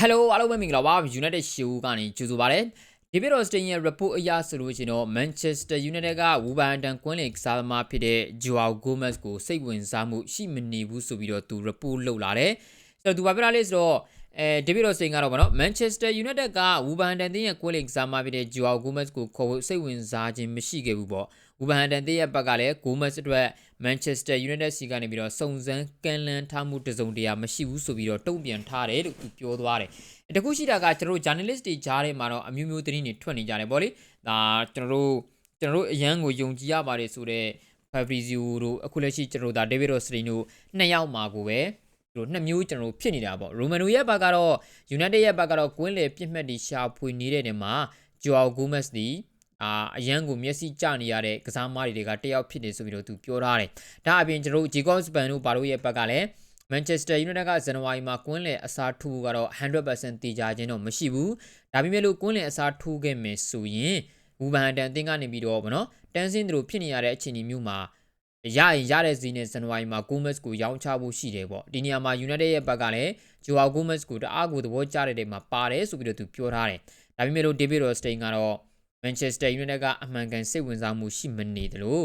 Hello အားလုံးပဲမင်္ဂလာပါ United Show ကနေကြိုဆိုပါရစေ။ David Austin ရဲ့ report အရဆိုလို့ရှိရင်တော့ Manchester United က Wolverhampton ကွင်းလင်ကစားသမားဖြစ်တဲ့ Joao Gomez ကိုစိတ်ဝင်စားမှုရှိမနေဘူးဆိုပြီးတော့သူ report လုပ်လာတယ်။ဆိုတော့သူဘာပြောတာလဲဆိုတော့ အဲ David Austin ကတော့ဗောနော် Manchester United က Wolverhampton တင်းရဲ့ကွင်းလင်ကစားသမားဖြစ်တဲ့ Joao Gomez ကိုခေါ်ဖို့စိတ်ဝင်စားခြင်းမရှိခဲ့ဘူးပေါ့။ Wolverhampton တင်းရဲ့ဘက်ကလည်း Gomez အတွက် Manchester United စီကနေပြီးတော့စုံစမ်းကန့်လန့်ထားမှုတစုံတရာမရှိဘူးဆိုပြီးတော့တုံ့ပြန်ထားတယ်လို့သူပြောသွားတယ်။တခုရှိတာကကျွန်တော်တို့ journalist တွေကြားထဲမှာတော့အမျိုးမျိုးသတင်းတွေထွက်နေကြတယ်ဗောလေ။ဒါကျွန်တော်တို့ကျွန်တော်တို့အရန်ကိုယုံကြည်ရပါတယ်ဆိုတော့ Fabrizio တို့အခုလက်ရှိကျွန်တော်တို့ဒါ David Austin တို့နှစ်ယောက်မှာကိုပဲ တို့နှစ်မျိုးကျွန်တော်တို့ဖြစ်နေတာပေါ့ရိုမန်နိုရဲ့ဘက်ကတော့ United ရဲ့ဘက်ကတော့ကွင်းလေပြစ်မှတ်တီရှာဖွေနေတဲ့နေမှာ Joao Gomez ဒီအာအရန်ကိုမျက်စိကျနေရတဲ့ကစားသမားတွေကတယောက်ဖြစ်နေဆိုပြီးတော့သူပြောထားတယ်။ဒါအပြင်ကျွန်တော်တို့ Jacob Span တို့ဘာလို့ရဲ့ဘက်ကလည်း Manchester United ကဇန်နဝါရီမှာကွင်းလေအစားထိုးကတော့100%တည်ကြခြင်းတော့မရှိဘူး။ဒါပေမဲ့လို့ကွင်းလေအစားထိုးခဲ့မယ်ဆိုရင်ဝူဘန်တန်အသင်းကနေပြီးတော့ဗောနော်တန်းစင်းတို့ဖြစ်နေရတဲ့အခြေအနေမျိုးမှာ ရရင်ရတဲ့ဇီနဲ့ဇန်နဝါရီမှာ Gomez ကိုရောင်းချဖို့ရှိတယ်ပေါ့ဒီနေရာမှာ United ရဲ့ဘက်ကလည်း Joao Gomez ကိုတအားကိုသဘောကျတဲ့နေရာမှာပါတယ်ဆိုပြီးတော့သူပြောထားတယ်ဒါပေမဲ့လို့ David Rostein ကတော့ Manchester United ကအမှန်ကန်စိတ်ဝင်စားမှုရှိမနေတယ်လို့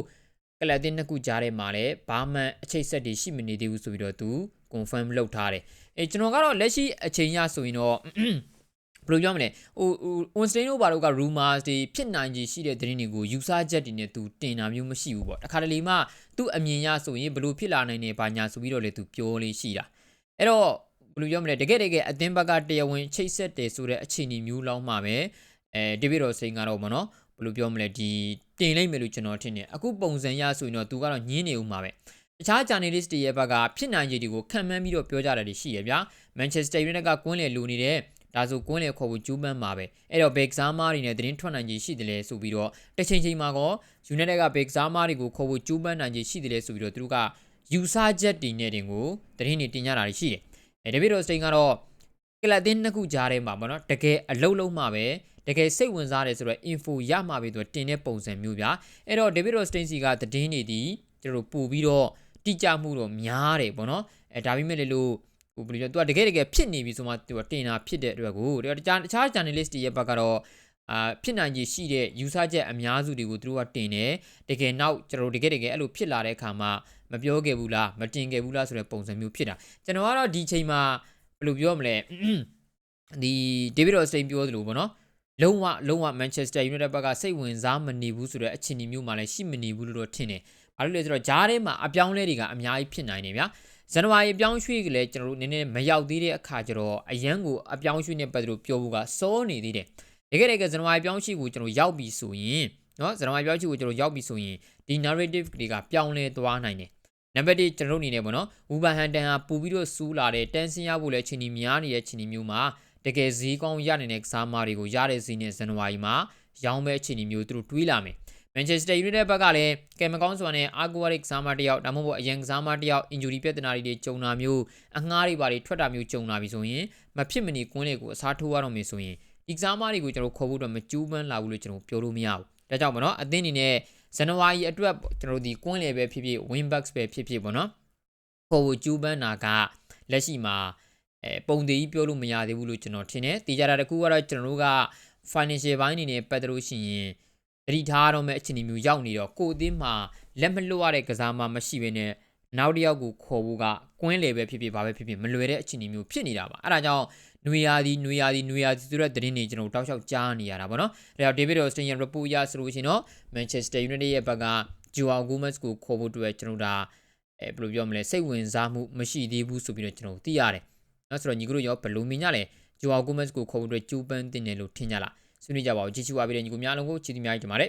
ကလပ်တင်နှစ်ခုကြားထဲမှာလည်းဘာမှအချိတ်ဆက်တွေရှိမနေသေးဘူးဆိုပြီးတော့သူ confirm လုပ်ထားတယ်အဲကျွန်တော်ကတော့လက်ရှိအချိန်ရဆိုရင်တော့ ဘယ်လိုပြောမလဲဟိုဟို Winston တို့ဘာလို့က rumors တွေဖြစ်နိုင်ကြီးရှိတဲ့သတင်းတွေကိုယူဆချက်တွေနဲ့သူတင်တာမျိုးမရှိဘူးပေါ့တခါတလေမှသူ့အမြင်ရဆိုရင်ဘယ်လိုဖြစ်လာနိုင်နေဘာညာဆိုပြီးတော့လေသူပြောလေးရှိတာအဲ့တော့ဘယ်လိုပြောမလဲတကယ်တကယ်အသင်းဘက်ကတရားဝင်ချိတ်ဆက်တယ်ဆိုတဲ့အခြေအနေမျိုးလောက်မှပဲအဲဒေးဗစ်ရောစိန်ကတော့မနော်ဘယ်လိုပြောမလဲဒီတင်လိုက်မယ်လို့ကျွန်တော်ထင်တယ်အခုပုံစံရဆိုရင်တော့သူကတော့ညင်းနေဦးမှာပဲတခြား journalist တွေရဲ့ဘက်ကဖြစ်နိုင်ခြေတွေကိုခံမှန်းပြီးတော့ပြောကြတာတွေရှိရဗျာ Manchester United ကကွင်းလေလူနေတဲ့ ဒါဆိုကွင်းလေခေါ်ဖို့ကျူးပန်းမှာပဲအဲ့တော့ဘက်စားမားတွေနဲ့သတင်းထွက်နိုင်ခြေရှိတယ်လေဆိုပြီးတော့တစ်ချိန်ချိန်မှာကော United ကဘက်စားမားတွေကိုခေါ်ဖို့ကျူးပန်းနိုင်ခြေရှိတယ်လေဆိုပြီးတော့သူတို့ကယူဆချက်တွေနဲ့တင်ကိုသတင်းတွေတင်ကြတာရှိတယ်အဲဒေးဗစ်ရော့စတိန်ကတော့ကလပ်တင်းနှစ်ခုကြားထဲမှာပေါ့နော်တကယ်အလုံးလုံးမှာပဲတကယ်စိတ်ဝင်စားတယ်ဆိုတော့ info ရမှာပဲသူတင်တဲ့ပုံစံမျိုးဗျာအဲ့တော့ David Rostein စီကသတင်းတွေဒီကျွန်တော်တို့ပို့ပြီးတော့တိကျမှုတော့များတယ်ပေါ့နော်အဲဒါပေမဲ့လေလို့ဟို ဘယ်လိုလဲသူကတကယ်တကယ်ဖြစ်နေပြီဆိုမှသူကတင်တာဖြစ်တဲ့အတွက်ကိုတခြားတခြား journalist တွေရဲ့ဘက်ကတော့အာဖြစ်နိုင်ကြီးရှိတဲ့ယူဆချက်အများစုတွေကိုသူတို့ကတင်တယ်တကယ်နောက်ကျွန်တော်တို့တကယ်တကယ်အဲ့လိုဖြစ်လာတဲ့အခါမှာမပြောခဲ့ဘူးလားမတင်ခဲ့ဘူးလားဆိုတဲ့ပုံစံမျိုးဖြစ်တာကျွန်တော်ကတော့ဒီချိန်မှာဘယ်လိုပြောမလဲဒီ David Austin ပြောသလိုပေါ့နော်လုံးဝလုံးဝ Manchester United ဘက်ကစိတ်ဝင်စားမနေဘူးဆိုတဲ့အခြေအနေမျိုးမှလည်းရှိမနေဘူးလို့တော့ထင်တယ်။ဘာလို့လဲဆိုတော့ဂျားထဲမှာအပြောင်းလဲတွေကအများကြီးဖြစ်နိုင်နေဗျာ။ ဇန်နဝါရီပြောင်းရွှေ့ကလေးကျွန်တော်တို့နည်းနည်းမရောက်သေးတဲ့အခါကျတော့အရန်ကိုအပြောင်းရွှေ့နဲ့ပတ်သက်လို့ပြောဖို့ကစောနေသေးတယ်။တကယ်တကယ်ဇန်နဝါရီပြောင်းရွှေ့ကိုကျွန်တော်ရောက်ပြီဆိုရင်နော်ဇန်နဝါရီပြောင်းရွှေ့ကိုကျွန်တော်ရောက်ပြီဆိုရင်ဒီ narrative တွေကပြောင်းလဲသွားနိုင်တယ်။နံပါတ်1ကျွန်တော်တို့အနေနဲ့ပေါ့နော်ဝူဘန်ဟန်တန်ဟာပူပြီးတော့စူးလာတဲ့တန်းစင်းရဖို့လည်းအချိန်ကြီးများနေတဲ့အချိန်ကြီးမျိုးမှာတကယ်ဈေးကောင်းရနေတဲ့ကစားမားတွေကိုရတဲ့ဈေးနဲ့ဇန်နဝါရီမှာရောင်းမဲ့အခြေအနေမျိုးသူတို့တွေးလာမယ်။ Manchester United ဘက်ကလည်းကဲမကောင်းစွာနဲ့အာဂွာရစ်ကစားမားတယောက်ဒါမှမဟုတ်အရင်ကစားမားတယောက် injury ပြဿနာတွေကြုံတာမျိုးအငှားတွေပါတွေထွက်တာမျိုးကြုံလာပြီဆိုရင်မဖြစ်မနေကွင်းလေးကိုအစားထိုးရတော့မယ်ဆိုရင်ဒီကစားမားတွေကိုကျွန်တော်ခေါ်ဖို့တော့မကြိုးပမ်းလာဘူးလို့ကျွန်တော်ပြောလို့မရဘူး။ဒါကြောင့်ပေါ့နော်အသင်းအနေနဲ့ဇန်နဝါရီအတွက်ကျွန်တော်ဒီကွင်းလေပဲဖြစ်ဖြစ် win backs ပဲဖြစ်ဖြစ်ပေါ့နော်ခေါ်ဖို့ကြိုးပမ်းတာကလက်ရှိမှာအဲပုံသေးကြီးပြောလို့မရသေးဘူးလို့ကျွန်တော်ထင်တယ်။တေချာတာတခုကတော့ကျွန်တော်တို့က financial ဘိုင်းအနေနဲ့ပတ်သက်လို့ရှိရင် တတိထားတော့မဲ့အခြေအနေမျိုးရောက်နေတော့ကိုအသင်းမှာလက်မလွတ်ရတဲ့ကစားမမရှိဘဲနဲ့နောက်တစ်ယောက်ကိုခေါ်ဖို့ကကွင်းလေပဲဖြစ်ဖြစ်ဘာပဲဖြစ်ဖြစ်မလွယ်တဲ့အခြေအနေမျိုးဖြစ်နေတာပါအဲ့ဒါကြောင့်နွေရာသီနွေရာသီနွေရာသီဆိုတဲ့သတင်းတွေကျွန်တော်တောက်လျှောက်ကြားနေရတာပေါ့နော်ဒါကြောင့် David Austin ရဲ့ report ရဆိုလို့ရှိရင်တော့ Manchester United ရဲ့ဘက်က Joao Gomez ကိုခေါ်ဖို့အတွက်ကျွန်တော်ဒါအဲဘယ်လိုပြောမလဲစိတ်ဝင်စားမှုမရှိသေးဘူးဆိုပြီးတော့ကျွန်တော်သိရတယ်နော်ဆိုတော့ညီကတို့ရောဘယ်လိုမြင်ကြလဲ Joao Gomez ကိုခေါ်ဖို့အတွက်ကြိုးပမ်းတင်တယ်လို့ထင်ကြလား ဆွေးနွေးကြပါဦးကြည့်ချူပါပြီးတဲ့ညီကိုများလုံးကိုချီးတီးများကြပါရစေ